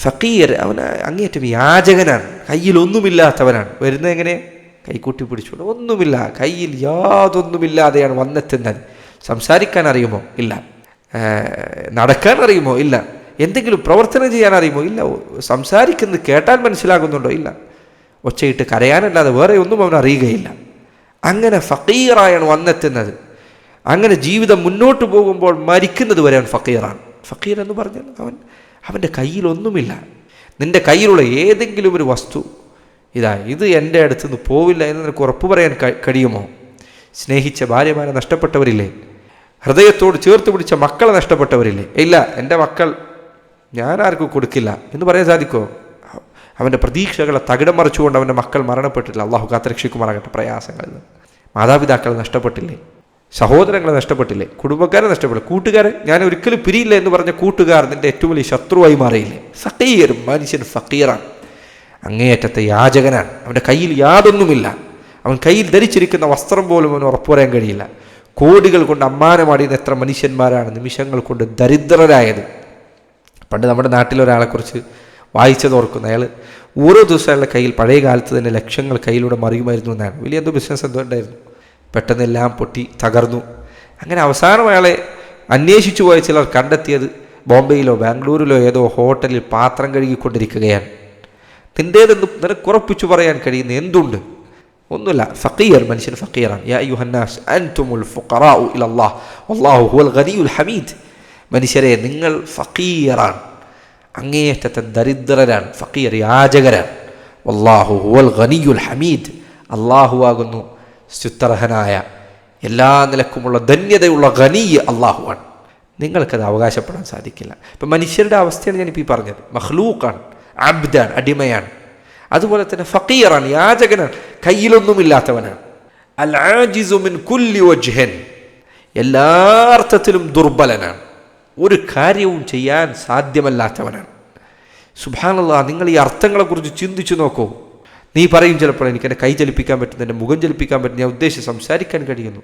ഫക്കീർ അവൻ അങ്ങേറ്റം യാചകനാണ്. കയ്യിൽ ഒന്നുമില്ലാത്തവനാണ്. വരുന്നത് എങ്ങനെ? കൈക്കൂട്ടി പിടിച്ചുകൊണ്ട്. ഒന്നുമില്ല. കയ്യിൽ യാതൊന്നുമില്ലാതെയാണ് വന്നെത്തുന്നത്. സംസാരിക്കാൻ അറിയുമോ? ഇല്ല. നടക്കാൻ അറിയുമോ? ഇല്ല. എന്തെങ്കിലും പ്രവർത്തനം ചെയ്യാൻ അറിയുമോ ഇല്ല സംസാരിക്കുന്നത് കേട്ടാൽ മനസ്സിലാകുന്നുണ്ടോ? ഇല്ല. ഒച്ചയിട്ട് കരയാനല്ലാതെ വേറെ ഒന്നും അവൻ അറിയുകയില്ല. അങ്ങനെ ഫക്കീറായാണ് വന്നെത്തുന്നത്. അങ്ങനെ ജീവിതം മുന്നോട്ട് പോകുമ്പോൾ മരിക്കുന്നത് വരെ അവൻ ഫക്കീറാണ് ഫക്കീർ എന്ന് പറഞ്ഞാൽ അവൻ അവന്റെ കയ്യിലൊന്നുമില്ല. നിന്റെ കയ്യിലുള്ള ഏതെങ്കിലും ഒരു വസ്തു ഇതാ ഇത് എന്റെ അടുത്ത് നിന്ന് പോവില്ല എന്ന് നിനക്ക് ഉറപ്പ് പറയാൻ കഴിയുമോ? സ്നേഹിച്ച ഭാര്യമാരെ നഷ്ടപ്പെട്ടവരില്ലേ? ഹൃദയത്തോട് ചേർത്ത് പിടിച്ച മക്കളെ നഷ്ടപ്പെട്ടവരില്ലേ? ഇല്ല എന്റെ മക്കൾ ഞാൻ ആർക്കും കൊടുക്കില്ല. എന്ന് പറയാൻ സാധിക്കുമോ അവന്റെ പ്രതീക്ഷകളെ തകിടം മറിച്ചുകൊണ്ട് അവന്റെ മക്കൾ മരണപ്പെട്ടില്ല അള്ളാഹു കാത്തരക്ഷിക്കുമാറാകട്ടെ പ്രയാസങ്ങളിൽ നിന്ന്. മാതാപിതാക്കളെ നഷ്ടപ്പെട്ടില്ലേ? സഹോദരങ്ങളെ നഷ്ടപ്പെട്ടില്ലേ? കുടുംബക്കാരെ നഷ്ടപ്പെട്ടില്ല? കൂട്ടുകാരെ? ഞാൻ ഒരിക്കലും പിരിയില്ല എന്ന് പറഞ്ഞ കൂട്ടുകാർ നിന്റെ ഏറ്റവും വലിയ ശത്രുവായി മാറിയില്ലേ? ഫക്കീർ മനുഷ്യൻ ഫക്കീറാണ്. അങ്ങേയറ്റത്തെ യാചകനാണ്. അവന്റെ കയ്യിൽ യാതൊന്നുമില്ല. അവൻ കയ്യിൽ ധരിച്ചിരിക്കുന്ന വസ്ത്രം പോലും അവന് ഉറപ്പുവരാൻ കഴിയില്ല. കോടികൾ കൊണ്ട് അമ്മാനമാടിയുന്ന എത്ര മനുഷ്യന്മാരാണ് നിമിഷങ്ങൾ കൊണ്ട് ദരിദ്രരായത്. പണ്ട് നമ്മുടെ നാട്ടിലൊരാളെക്കുറിച്ച് വായിച്ചത് ഓർക്കുന്നു അയാൾ ഓരോ ദിവസം അയാളുടെ കയ്യിൽ പഴയ കാലത്ത് തന്നെ ലക്ഷങ്ങൾ കയ്യിലൂടെ മറിയുമായിരുന്നു എന്നാണ്. വലിയ എന്തോ ബിസിനസ് എന്തോ ഉണ്ടായിരുന്നു. പെട്ടെന്ന് എല്ലാം പൊട്ടി തകർന്നു. അങ്ങനെ അവസാനം അയാളെ അന്വേഷിച്ചു പോയ ചിലർ കണ്ടെത്തിയത് ബോംബെയിലോ ബാംഗ്ലൂരിലോ ഏതോ ഹോട്ടലിൽ പാത്രം കഴുകിക്കൊണ്ടിരിക്കുകയാണ്. നിന്റേതെന്ന് നിനക്ക് ഉറപ്പിച്ചു പറയാൻ കഴിയുന്ന എന്തുണ്ട്? ഒന്നുമില്ല ഫക്കീർ മനുഷ്യൻ ഫക്കീറാണ് യാ യുഹന്നാസ് അൻതുമുൽ ഫുഖറാഉ ഇലല്ലാഹ് വല്ലാഹു ഹുവൽ ഗനിയുൽ ഹമീദ്. മനുഷ്യരെ നിങ്ങൾ ഫക്കീറാണ് അങ്ങേയറ്റത്തെ ദരിദ്രരാണ് ഫക്കീർ യാചകരാണ്. അള്ളാഹു ഹുവൽ ഗനിയുൽ ഹമീദ്. അള്ളാഹു ആകുന്നു സ്തുത്യർഹനായ എല്ലാ നിലക്കുമുള്ള ധന്യതയുള്ള ഗനീ അള്ളാഹുവാണ് നിങ്ങൾക്കത് അവകാശപ്പെടാൻ സാധിക്കില്ല. ഇപ്പം മനുഷ്യരുടെ അവസ്ഥയാണ് ഞാനിപ്പോൾ ഈ പറഞ്ഞത്. മഹ്ലൂക്കാണ് അബ്ദാണ് അടിമയാണ്. അതുപോലെ തന്നെ ഫക്കീറാണ് യാചകനാണ് കയ്യിലൊന്നുമില്ലാത്തവനാണ്. അൽ ആജിസു മിൻ കുല്ലി വജ്ഹൻ. എല്ലാ അർത്ഥത്തിലും ദുർബലനാണ്. ഒരു കാര്യവും ചെയ്യാൻ സാധ്യമല്ലാത്തവനാണ്. സുഭാനുള്ള നിങ്ങൾ ഈ അർത്ഥങ്ങളെക്കുറിച്ച് ചിന്തിച്ചു നോക്കൂ. നീ പറയും ചിലപ്പോൾ എനിക്ക് എന്റെ കൈ ചലിപ്പിക്കാൻ പറ്റുന്നു എന്റെ മുഖം ചലിപ്പിക്കാൻ പറ്റുന്നു ഞാൻ ഉദ്ദേശിച്ച് സംസാരിക്കാൻ കഴിയുന്നു.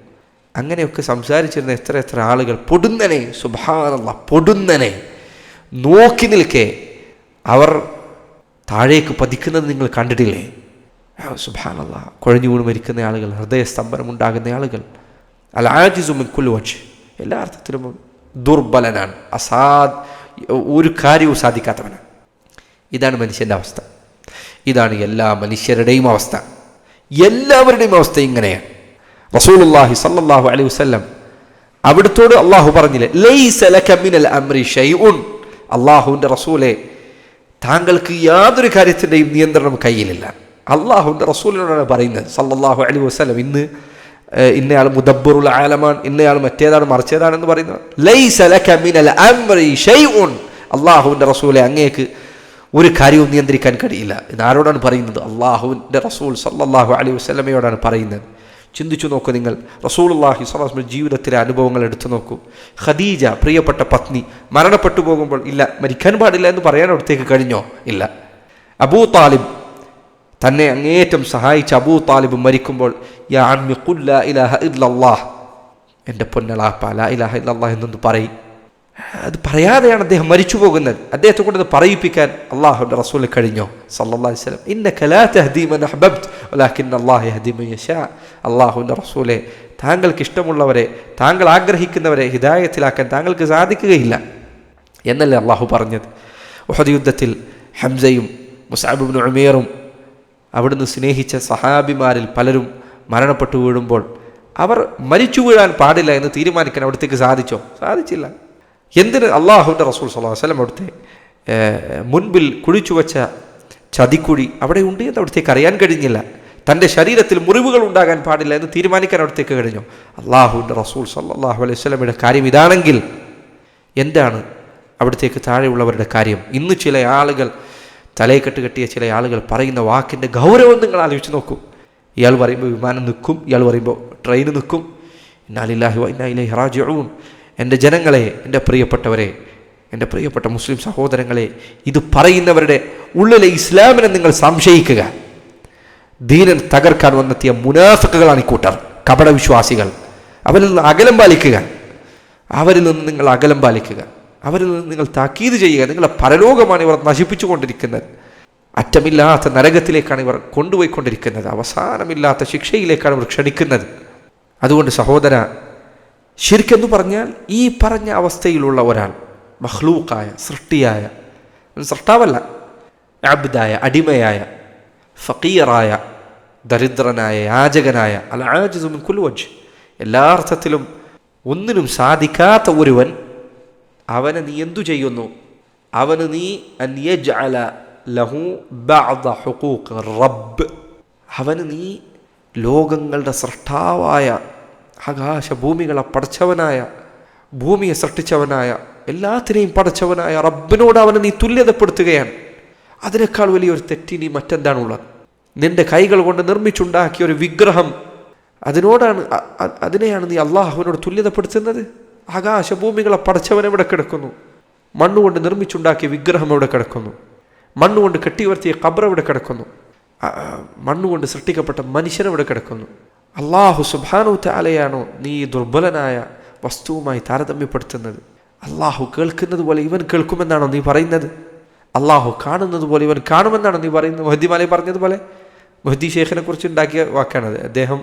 അങ്ങനെയൊക്കെ സംസാരിച്ചിരുന്ന എത്ര എത്ര ആളുകൾ പൊടുന്നനെ സുഭാനുള്ള പൊടുന്നനെ നോക്കി നിൽക്കെ അവർ താഴേക്ക് പതിക്കുന്നത് നിങ്ങൾ കണ്ടിട്ടില്ലേ? സുബാനല്ല കുഴഞ്ഞു വീണ് മരിക്കുന്ന ആളുകൾ ഹൃദയസ്തംഭനമുണ്ടാകുന്ന ആളുകൾ. അൽ ആജിസുമിൻ കുല്ലുവച്ച് എല്ലാ അർത്ഥത്തിലും ദുർബലനാണ്. അസാദ് ഒരു കാര്യവും സാധിക്കാത്തവനാണ്. ഇതാണ് മനുഷ്യന്റെ അവസ്ഥ. ഇതാണ് എല്ലാ മനുഷ്യരുടെയും അവസ്ഥ. എല്ലാവരുടെയും അവസ്ഥ ഇങ്ങനെയാണ്. റസൂലുള്ളാഹി സല്ലാഹു അലൈഹി വസ്ലം അവിടുത്തോട് അള്ളാഹു പറഞ്ഞില്ലേ അള്ളാഹുവിന്റെ റസൂലെ താങ്കൾക്ക് യാതൊരു കാര്യത്തിന്റെയും നിയന്ത്രണം കയ്യിലില്ല. അള്ളാഹുവിന്റെ റസൂലിനോടാണ് പറയുന്നത്. സല്ലാഹു അലൈഹി വസ്ലം ഇന്ന് ഇന്നയാൾ മുദബ്ബറുൽ ആലമാണ് ഇന്നയാൾ മറ്റേതാണ് മറിച്ചേതാണെന്ന് പറയുന്നത് അള്ളാഹുവിന്റെ റസൂലെ അങ്ങേക്ക് ഒരു കാര്യവും നിയന്ത്രിക്കാൻ കഴിയില്ല. ഇത് ആരോടാണ് പറയുന്നത്? അള്ളാഹുവിന്റെ റസൂൽ സല്ലാഹു അലൈഹി വസ്ലമയോടാണ് പറയുന്നത്. ചിന്തിച്ചു നോക്കൂ നിങ്ങൾ. റസൂലുള്ളാഹി സ്വലാസ്മ ജീവിതത്തിലെ അനുഭവങ്ങൾ എടുത്തു നോക്കൂ. ഖദീജ പ്രിയപ്പെട്ട പത്നി മരണപ്പെട്ടു പോകുമ്പോൾ ഇല്ല മരിക്കാൻ പാടില്ല എന്ന് പറയാൻ അവിടത്തേക്ക് കഴിഞ്ഞോ? ഇല്ല. അബൂ താലിബ് തന്നെ അങ്ങേറ്റം സഹായിച്ച അബൂ താലിബ് മരിക്കുമ്പോൾ യാ ഇലാഹ ഇല്ലല്ലാഹ്. എന്റെ പൊന്നളാപ്പ ലാ ഇലാഹ ഇല്ലല്ലാഹ് എന്നൊന്ന് പറയും. അത് പറയാതെയാണ് അദ്ദേഹം മരിച്ചു പോകുന്നത്. അദ്ദേഹത്തെ കൊണ്ട് അത് പറയിപ്പിക്കാൻ അള്ളാഹുവിന്റെ റസൂൽ കഴിഞ്ഞോ? സല്ലല്ലാഹു അലൈഹി വസല്ലം. ഇന്നക ലാ തഹ്ദീ മൻ അഹ്ബബ്ത് വലാകിൻ അല്ലാഹു മൻ യശാ. അള്ളാഹുവിന്റെ റസൂലെ താങ്കൾക്ക് ഇഷ്ടമുള്ളവരെ താങ്കൾ ആഗ്രഹിക്കുന്നവരെ ഹിദായത്തിലാക്കാൻ താങ്കൾക്ക് സാധിക്കുകയില്ല. എന്നല്ലേ അള്ളാഹു പറഞ്ഞത്? ഉഹദ് യുദ്ധത്തിൽ ഹംസയും മുസാബിബിൻ ഉമേറും അവിടുന്ന് സ്നേഹിച്ച സഹാബിമാരിൽ പലരും മരണപ്പെട്ടു വീഴുമ്പോൾ അവർ മരിച്ചു വീഴാൻ പാടില്ല എന്ന് തീരുമാനിക്കാൻ അവിടത്തേക്ക് സാധിച്ചോ? സാധിച്ചില്ല. എന്തിന് അള്ളാഹുവിന്റെ റസൂൽ സല്ലാ വസ്ലം അവിടുത്തെ മുൻപിൽ കുഴിച്ചു വച്ച ചതിക്കുഴി അവിടെ ഉണ്ട് എന്ന് അവിടത്തേക്ക് അറിയാൻ കഴിഞ്ഞില്ല. തന്റെ ശരീരത്തിൽ മുറിവുകൾ ഉണ്ടാകാൻ പാടില്ല എന്ന് തീരുമാനിക്കാൻ അവിടത്തേക്ക് കഴിഞ്ഞു? അള്ളാഹുവിന്റെ റസൂൽ സല്ലാഹു അലൈഹി വസല്ലമയുടെ കാര്യം ഇതാണെങ്കിൽ എന്താണ് അവിടത്തേക്ക് താഴെയുള്ളവരുടെ കാര്യം? ഇന്ന് ചില ആളുകൾ തലയെക്കെട്ട് കെട്ടിയ ചില ആളുകൾ പറയുന്ന വാക്കിന്റെ ഗൗരവം നിങ്ങൾ ആലോചിച്ച് നോക്കൂ. ഇയാൾ പറയുമ്പോൾ വിമാനം നിൽക്കും ഇയാൾ പറയുമ്പോൾ ട്രെയിൻ നിൽക്കും. ഇന്നാലില്ലാഹി ഇന്നായിലെ റാജിഊൻ. എന്റെ ജനങ്ങളെ എന്റെ പ്രിയപ്പെട്ടവരെ എന്റെ പ്രിയപ്പെട്ട മുസ്ലിം സഹോദരങ്ങളെ ഇത് പറയുന്നവരുടെ ഉള്ളിലെ ഇസ്ലാമിനെ നിങ്ങൾ സംശയിക്കുക. ദീനൻ തകർക്കാൻ വന്നെത്തിയ മുനാഫിക്കുകളാണ് ഈ കൂട്ടർ കപടവിശ്വാസികൾ. അവരിൽ നിന്ന് അകലം പാലിക്കുക. അവരിൽ നിന്ന് നിങ്ങൾ അകലം പാലിക്കുക. അവരിൽ നിന്ന് നിങ്ങൾ താക്കീത് ചെയ്യുക. നിങ്ങളെ പരലോകമാണ് ഇവർ നശിപ്പിച്ചുകൊണ്ടിരിക്കുന്നത്. അറ്റമില്ലാത്ത നരകത്തിലേക്കാണ് ഇവർ കൊണ്ടുപോയിക്കൊണ്ടിരിക്കുന്നത്. അവസാനമില്ലാത്ത ശിക്ഷയിലേക്കാണ് ഇവർ ക്ഷണിക്കുന്നത്. അതുകൊണ്ട് സഹോദര ശരിക്കെന്ന് പറഞ്ഞാൽ ഈ പറഞ്ഞ അവസ്ഥയിലുള്ള ഒരാൾ മഹ്ലൂക്കായ സൃഷ്ടിയായ സൃഷ്ടാവല്ല അബ്ദായ അടിമയായ ഫക്കീറായ ദരിദ്രനായ യാചകനായ അൽ ആജിസു മിൻ കുല്ലി വജ്ഹ് എല്ലാ അർത്ഥത്തിലും ഒന്നിനും സാധിക്കാത്ത ഒരുവൻ അവനെ നീ എന്തു ചെയ്യുന്നു? അവന് നീ യജ്അല ലഹു ഹുഖൂഖ് റബ്ബ്. അവന് നീ ലോകങ്ങളുടെ സൃഷ്ടാവായ ആകാശഭൂമികളെ പടച്ചവനായ ഭൂമിയെ സൃഷ്ടിച്ചവനായ എല്ലാത്തിനെയും പടച്ചവനായ റബ്ബിനോട് അവനെ നീ തുല്യതപ്പെടുത്തുകയാണ്. അതിനേക്കാൾ വലിയൊരു തെറ്റിനി മറ്റെന്താണുള്ളത്? നിന്റെ കൈകൾ കൊണ്ട് നിർമ്മിച്ചുണ്ടാക്കിയ ഒരു വിഗ്രഹം അതിനോടാണ് അതിനെയാണ് നീ അള്ളാഹുവിനോട് തുല്യതപ്പെടുത്തുന്നത്? ആകാശഭൂമികളെ പടച്ചവൻ എവിടെ കിടക്കുന്നു? മണ്ണുകൊണ്ട് നിർമ്മിച്ചുണ്ടാക്കിയ വിഗ്രഹം എവിടെ കിടക്കുന്നു? മണ്ണുകൊണ്ട് കെട്ടിവർത്തിയ ഖബറവിടെ കിടക്കുന്നു? മണ്ണുകൊണ്ട് സൃഷ്ടിക്കപ്പെട്ട മനുഷ്യനവിടെ കിടക്കുന്നു? അള്ളാഹു സുബാനു താലയാണോ നീ ദുർബലനായ വസ്തുവുമായി താരതമ്യപ്പെടുത്തുന്നത്. അള്ളാഹു കേൾക്കുന്നത് പോലെ ഇവൻ കേൾക്കുമെന്നാണോ നീ പറയുന്നത്? അള്ളാഹു കാണുന്നത് പോലെ ഇവൻ കാണുമെന്നാണോ നീ പറയുന്നത്? മൊഹദ്ദിമാലി പറഞ്ഞതുപോലെ? മൊഹദ്ദി ഷേഖിനെ കുറിച്ച് ഉണ്ടാക്കിയ വാക്കാണത്. അദ്ദേഹം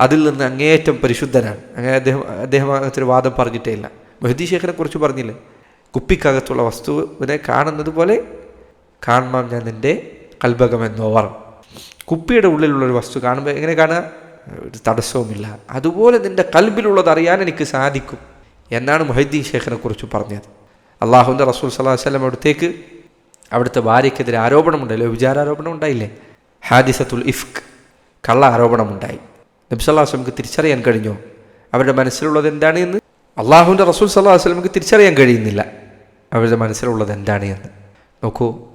അതിൽ നിന്ന് അങ്ങേയറ്റം പരിശുദ്ധനാണ്. അങ്ങനെ അദ്ദേഹം അദ്ദേഹം അങ്ങനത്തെ ഒരു വാദം പറഞ്ഞിട്ടേ ഇല്ല മെഹദി ശേഖരനെ കുറിച്ച് പറഞ്ഞില്ലേ? കുപ്പിക്കകത്തുള്ള വസ്തുവിനെ കാണുന്നത് പോലെ കാണാം ഞാൻ നിന്റെ കൽബകമെന്നോവർ കുപ്പിയുടെ ഉള്ളിലുള്ളൊരു വസ്തു കാണുമ്പോൾ എങ്ങനെ കാണുക? ഒരു തടസ്സവുമില്ല. അതുപോലെ നിന്റെ കൽബിലുള്ളത് അറിയാൻ എനിക്ക് സാധിക്കും എന്നാണ് മൊഹദ്ദീൻ ഷേഖിനെ കുറിച്ച് പറഞ്ഞത്. അള്ളാഹുവിന്റെ റസൂൽ സല്ലാഹു വല്ലം അവിടത്തേക്ക് അവിടുത്തെ ഭാര്യയ്ക്കെതിരെ ആരോപണമുണ്ടല്ലോ വിചാരാരോപണം ഉണ്ടായില്ലേ ഹാദിസത്തുൽ ഇഫ്ക്. കള്ള ആരോപണമുണ്ടായി. നബി സല്ലാഹു വസ്ലമക്ക് തിരിച്ചറിയാൻ കഴിഞ്ഞോ? അവരുടെ മനസ്സിലുള്ളത് എന്താണ് എന്ന്? അള്ളാഹുവിന്റെ റസൂൽ സല്ലാഹു വസ്ലമക്ക് തിരിച്ചറിയാൻ കഴിയുന്നില്ല. അവരുടെ മനസ്സിലുള്ളത് എന്താണ് എന്ന്. നോക്കൂ.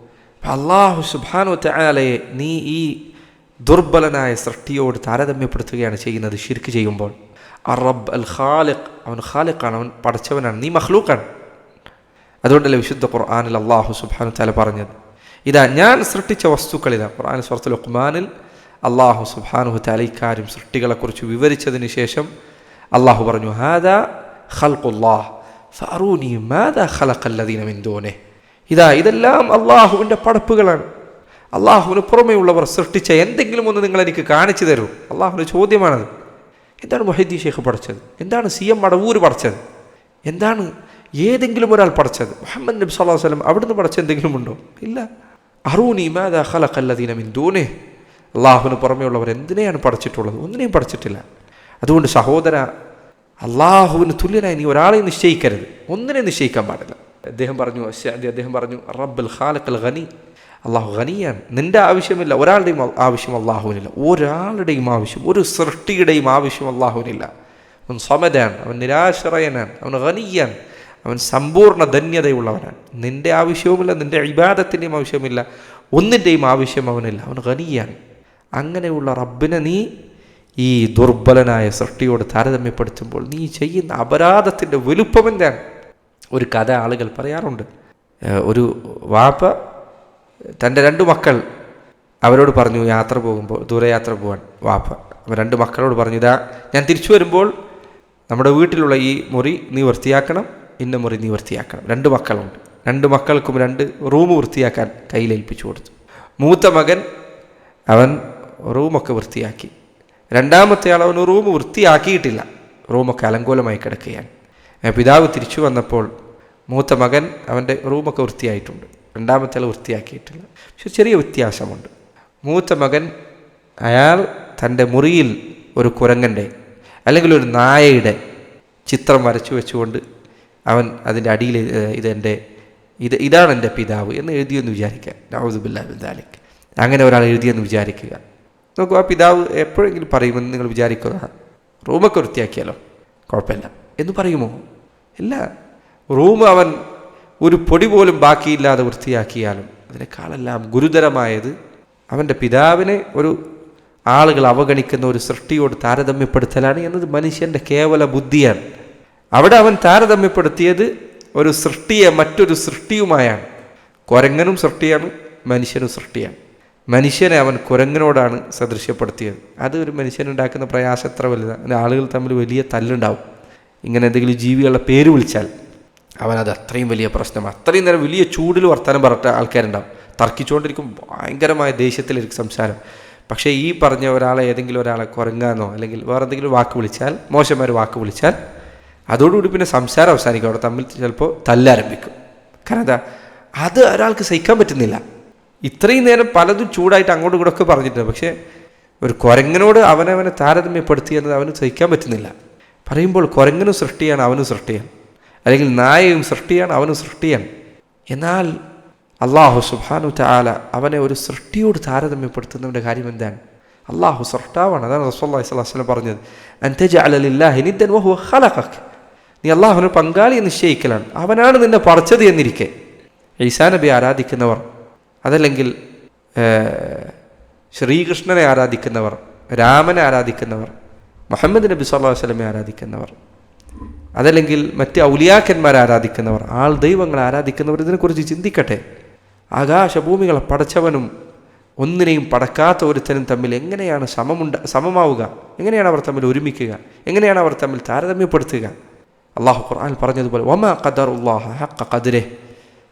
അള്ളാഹു സുബാനു തയാലയെ നീ ഈ ദുർബലനായ സൃഷ്ടിയോട് താരതമ്യപ്പെടുത്തുകയാണ് ചെയ്യുന്നത് ശിർക്ക് ചെയ്യുമ്പോൾ. അറബ് അൽ ഖാലിഖ് അവൻ ഖാലിഖാണ് അവൻ പടച്ചവനാണ് നീ മഹ്ലൂക്കാണ് അതുകൊണ്ടല്ലേ വിശുദ്ധ ഖുർആാനിൽ അള്ളാഹു സുബാനു താല പറഞ്ഞത്. ഇതാ ഞാൻ സൃഷ്ടിച്ച വസ്തുക്കൾ ഇതാ ഖുർആൻ സ്വർത്തുൽ ലുഖ്മാനിൽ അള്ളാഹു സുബാനു താല ഇക്കാര്യം സൃഷ്ടികളെക്കുറിച്ച് വിവരിച്ചതിന് ശേഷം അള്ളാഹു പറഞ്ഞു ഹാദാ ഖൽഖുല്ലാഹ് ഫഅറൂനി മാദാ ഖലഖല്ലദീന ദൂനിഹി. ഇതാ ഇതെല്ലാം അള്ളാഹുവിന്റെ പടപ്പുകളാണ്. അള്ളാഹുവിന് പുറമെയുള്ളവർ സൃഷ്ടിച്ച എന്തെങ്കിലും ഒന്ന് നിങ്ങൾ എനിക്ക് കാണിച്ചു തരൂ. അള്ളാഹുവിന്റെ ചോദ്യമാണത്. എന്താണ് മൊഹീദ്ദീൻ ഷേഖ് പഠിച്ചത്? എന്താണ് സി എം മടവൂർ പഠിച്ചത്? എന്താണ് ഏതെങ്കിലും ഒരാൾ പഠിച്ചത്? മുഹമ്മദ് നബി വസല്ലം അവിടുന്ന് പഠിച്ച എന്തെങ്കിലും ഉണ്ടോ? ഇല്ല. അറൂനി മാദാ ഖലഖല്ലദീന മിൻ ദൂനിഹി. അള്ളാഹുവിന് പുറമെയുള്ളവർ എന്തിനെയാണ് പഠിച്ചിട്ടുള്ളത്? ഒന്നിനെയും പഠിച്ചിട്ടില്ല. അതുകൊണ്ട് സഹോദര അള്ളാഹുവിന് തുല്യനായി നീ ഒരാളെ നിശ്ചയിക്കരുത്. ഒന്നിനെ നിശ്ചയിക്കാൻ പാടില്ല. അദ്ദേഹം പറഞ്ഞു അദ്ദേഹം പറഞ്ഞു റബ്ബൽ ഖാലക്കൽ ഖനി. അള്ളാഹു ഖനിയാണ്. നിന്റെ ആവശ്യമില്ല ഒരാളുടെയും ആവശ്യം അള്ളാഹുവിനില്ല ഒരാളുടെയും ആവശ്യം ഒരു സൃഷ്ടിയുടെയും ആവശ്യം അള്ളാഹുവിനില്ല അവൻ സമതാണ് അവൻ നിരാശ്രയനാണ് അവൻ ഖനിയാൻ അവൻ സമ്പൂർണ ധന്യതയുള്ളവനാണ്. നിന്റെ ആവശ്യവുമില്ല നിന്റെ ഇബാദത്തിന്റെയും ആവശ്യമില്ല ഒന്നിന്റെയും ആവശ്യം അവനില്ല അവൻ ഖനിയാണ്. അങ്ങനെയുള്ള റബ്ബിനെ നീ ഈ ദുർബലനായ സൃഷ്ടിയോട് താരതമ്യപ്പെടുത്തുമ്പോൾ നീ ചെയ്യുന്ന അപരാധത്തിന്റെ വലുപ്പം എന്താണ് ഒരു കഥ ആളുകൾ പറയാറുണ്ട്. ഒരു വാപ്പ തന്റെ രണ്ട് മക്കൾ അവരോട് പറഞ്ഞു യാത്ര പോകുമ്പോൾ ദൂരയാത്ര പോകാൻ വാപ്പ. രണ്ട് മക്കളോട് പറഞ്ഞു ഇതാ ഞാൻ തിരിച്ചു വരുമ്പോൾ നമ്മുടെ വീട്ടിലുള്ള ഈ മുറി നീ വൃത്തിയാക്കണം ഇന്ന മുറി നീ വൃത്തിയാക്കണം. രണ്ട് മക്കളുണ്ട്. രണ്ട് മക്കൾക്കും രണ്ട് റൂം വൃത്തിയാക്കാൻ കയ്യിലേൽപ്പിച്ചു കൊടുത്തു. മൂത്ത മകൻ അവൻ റൂമൊക്കെ വൃത്തിയാക്കി. രണ്ടാമത്തെ ആൾ അവന് റൂം വൃത്തിയാക്കിയിട്ടില്ല. റൂമൊക്കെ അലങ്കോലമായി കിടക്കുകയാണ്. പിതാവ് തിരിച്ചു വന്നപ്പോൾ മൂത്ത മകൻ അവന്റെ റൂമൊക്കെ വൃത്തിയായിട്ടുണ്ട്. രണ്ടാമത്തെ ആൾ വൃത്തിയാക്കിയിട്ടില്ല. പക്ഷെ ചെറിയ വ്യത്യാസമുണ്ട്. മൂത്ത മകൻ അയാൾ തന്റെ മുറിയിൽ ഒരു കുരങ്ങന്റെ അല്ലെങ്കിൽ ഒരു നായയുടെ ചിത്രം വരച്ചു വെച്ചുകൊണ്ട് അവൻ അതിന്റെ അടിയിൽ ഇതെന്റെ ഇത് ഇതാണ് എന്റെ പിതാവ് എന്ന് എഴുതിയെന്ന് വിചാരിക്കുക. നൗദുബില്ലാലിക് അങ്ങനെ ഒരാൾ എഴുതിയെന്ന് വിചാരിക്കുക. നോക്കൂ ആ പിതാവ് എപ്പോഴെങ്കിലും പറയുമെന്ന് നിങ്ങൾ വിചാരിക്കുക. റൂമൊക്കെ വൃത്തിയാക്കിയാലോ? കുഴപ്പമില്ല. എന്ന് പറയുമോ? ഇല്ല. റൂം അവൻ ഒരു പൊടി പോലും ബാക്കിയില്ലാതെ വൃത്തിയാക്കിയാലും അതിനേക്കാളെല്ലാം ഗുരുതരമായത് അവന്റെ പിതാവിനെ ഒരു ആളുകൾ അവഗണിക്കുന്ന ഒരു സൃഷ്ടിയോട് താരതമ്യപ്പെടുത്തലാണ് എന്നത് മനുഷ്യന്റെ കേവല ബുദ്ധിയാണ്. അവിടെ അവൻ താരതമ്യപ്പെടുത്തിയത് ഒരു സൃഷ്ടിയെ മറ്റൊരു സൃഷ്ടിയുമായാണ്. കുരങ്ങനും സൃഷ്ടിയാണ് മനുഷ്യനും സൃഷ്ടിയാണ്. മനുഷ്യനെ അവൻ കുരങ്ങനോടാണ് സദൃശ്യപ്പെടുത്തിയത്. അത് ഒരു മനുഷ്യനുണ്ടാക്കുന്ന പ്രയാസം എത്ര വലുതാണ് ആളുകൾ തമ്മിൽ വലിയ തല്ലുണ്ടാവും. ഇങ്ങനെ എന്തെങ്കിലും ജീവികളുടെ പേര് വിളിച്ചാൽ അവനത് അത്രയും വലിയ പ്രശ്നം അത്രയും നേരം വലിയ ചൂടിൽ വർത്തമാനം പറഞ്ഞ ആൾക്കാരുണ്ടാവും. തർക്കിച്ചുകൊണ്ടിരിക്കും ഭയങ്കരമായ ദേഷ്യത്തിലിരിക്കും സംസാരം. പക്ഷേ ഈ പറഞ്ഞ ഒരാളെ ഏതെങ്കിലും ഒരാളെ കുരങ്ങാന്നോ അല്ലെങ്കിൽ വേറെ എന്തെങ്കിലും വാക്ക് വിളിച്ചാൽ മോശമായ ഒരു വാക്ക് വിളിച്ചാൽ അതോടുകൂടി പിന്നെ സംസാരം അവസാനിക്കും. അവിടെ തമ്മിൽ ചിലപ്പോൾ തല്ലാരംഭിക്കും. കാരണം എന്താ? അത് ഒരാൾക്ക് സഹിക്കാൻ പറ്റുന്നില്ല. ഇത്രയും നേരം പലതും ചൂടായിട്ട് അങ്ങോട്ടും ഒക്കെ പറഞ്ഞിട്ടുണ്ട്. പക്ഷേ ഒരു കുരങ്ങനോട് അവനവനെ താരതമ്യപ്പെടുത്തി എന്നത് അവന് സഹിക്കാൻ പറ്റുന്നില്ല. പറയുമ്പോൾ കുരങ്ങനും സൃഷ്ടിയാണ് അവനും സൃഷ്ടിയാണ്. അല്ലെങ്കിൽ നായയും സൃഷ്ടിയാണ് അവനും സൃഷ്ടിയാണ്. എന്നാൽ അള്ളാഹു സുബാനു ചാല അവനെ ഒരു സൃഷ്ടിയോട് താരതമ്യപ്പെടുത്തുന്നവന്റെ കാര്യം എന്താണ്? അള്ളാഹു സൃഷ്ടാവാണ്. അതാണ് റസൂല്ലി സ്വലാസ്ലം പറഞ്ഞത്. അൻതജ അലലില്ലാഹി നിദ്ദൻ വഹുവ ഖലഖക്. നീ അള്ളാഹുവിന് പങ്കാളിയെ നിശ്ചയിക്കലാണ്. അവനാണ് നിന്നെ പറിച്ചത് എന്നിരിക്കെ. ഈസാ നബി ആരാധിക്കുന്നവർ അതല്ലെങ്കിൽ ശ്രീകൃഷ്ണനെ ആരാധിക്കുന്നവർ രാമനെ ആരാധിക്കുന്നവർ മുഹമ്മദ് നബി സല്ലല്ലാഹു വസ്ലമെ ആരാധിക്കുന്നവർ അതല്ലെങ്കിൽ മറ്റ് ഔലിയാക്കന്മാരെ ആരാധിക്കുന്നവർ ആൾ ദൈവങ്ങളെ ആരാധിക്കുന്നവർ ഇതിനെക്കുറിച്ച് ചിന്തിക്കട്ടെ. ആകാശഭൂമികളെ പടച്ചവനും ഒന്നിനെയും പടക്കാത്ത ഒരുത്തനും തമ്മിൽ എങ്ങനെയാണ് സമമുണ്ട സമമാവുക? എങ്ങനെയാണ് അവർ തമ്മിൽ ഒരുമിക്കുക? എങ്ങനെയാണ് അവർ തമ്മിൽ താരതമ്യപ്പെടുത്തുക? അള്ളാഹു ഖുർആൻ പറഞ്ഞതുപോലെ ഒമ ഖദർ ഉള്ളാഹ ഹക്ക ഖദരെ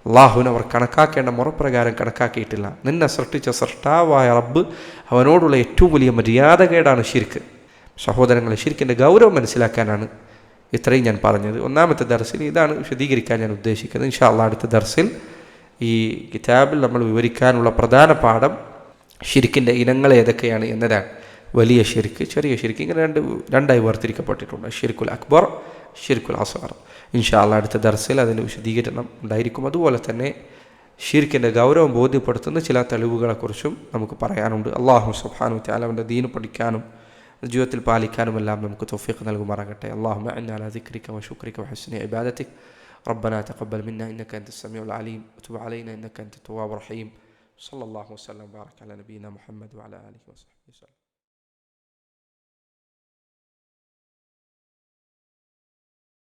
അള്ളാഹുവിനെ അവർ കണക്കാക്കേണ്ട മുറപ്രകാരം കണക്കാക്കിയിട്ടില്ല. നിന്നെ സൃഷ്ടിച്ച സൃഷ്ടാവായ റബ്ബ് അവനോടുള്ള ഏറ്റവും വലിയ മര്യാദകേടാണ് ശിർക്ക്. സഹോദരങ്ങളെ ശിരിക്കിന്റെ ഗൗരവം മനസ്സിലാക്കാനാണ് ഇത്രയും ഞാൻ പറഞ്ഞത്. ഒന്നാമത്തെ ദർസിൽ ഇതാണ് വിശദീകരിക്കാൻ ഞാൻ ഉദ്ദേശിക്കുന്നത്. ഇൻഷാ അള്ളാഹ് അടുത്ത ദർസിൽ ഈ കിതാബിൽ നമ്മൾ വിവരിക്കാനുള്ള പ്രധാന പാഠം ഷിരിക്കിന്റെ ഇനങ്ങൾ ഏതൊക്കെയാണ് എന്നതാണ്. വലിയ ഷിർക്ക് ചെറിയ ഷിർക്ക് ഇങ്ങനെ രണ്ട് രണ്ടായി വേർതിരിക്കപ്പെട്ടിട്ടുണ്ട്. ഷിർക്കുൽ അക്ബർ ഷിർക്കുൽ അസ്വർ ഇൻഷാ അള്ളാഹ് അടുത്ത ദർസിൽ അതിന് വിശദീകരണം ഉണ്ടായിരിക്കും അതുപോലെ തന്നെ ഷിർക്കിൻ്റെ ഗൗരവം ബോധ്യപ്പെടുത്തുന്ന ചില തെളിവുകളെക്കുറിച്ചും നമുക്ക് പറയാനുണ്ട് അള്ളാഹു സുബ്ഹാനഹു വതആല അവൻ്റെ ദീന് പഠിക്കാനും ജീവിതത്തിൽ പാലിക്കാനുമെല്ലാം നമുക്ക് തൗഫീഖ് നൽകുമാറാകട്ടെ اللهم أعنا على ذكرك وشكرك وحسن عبادتك ربنا تقبل منا إنك أنت السميع العليم وتب علينا إنك أنت التواب الرحيم صلى الله وسلم وبارك على نبينا محمد وعلى آله وصحبه وسلم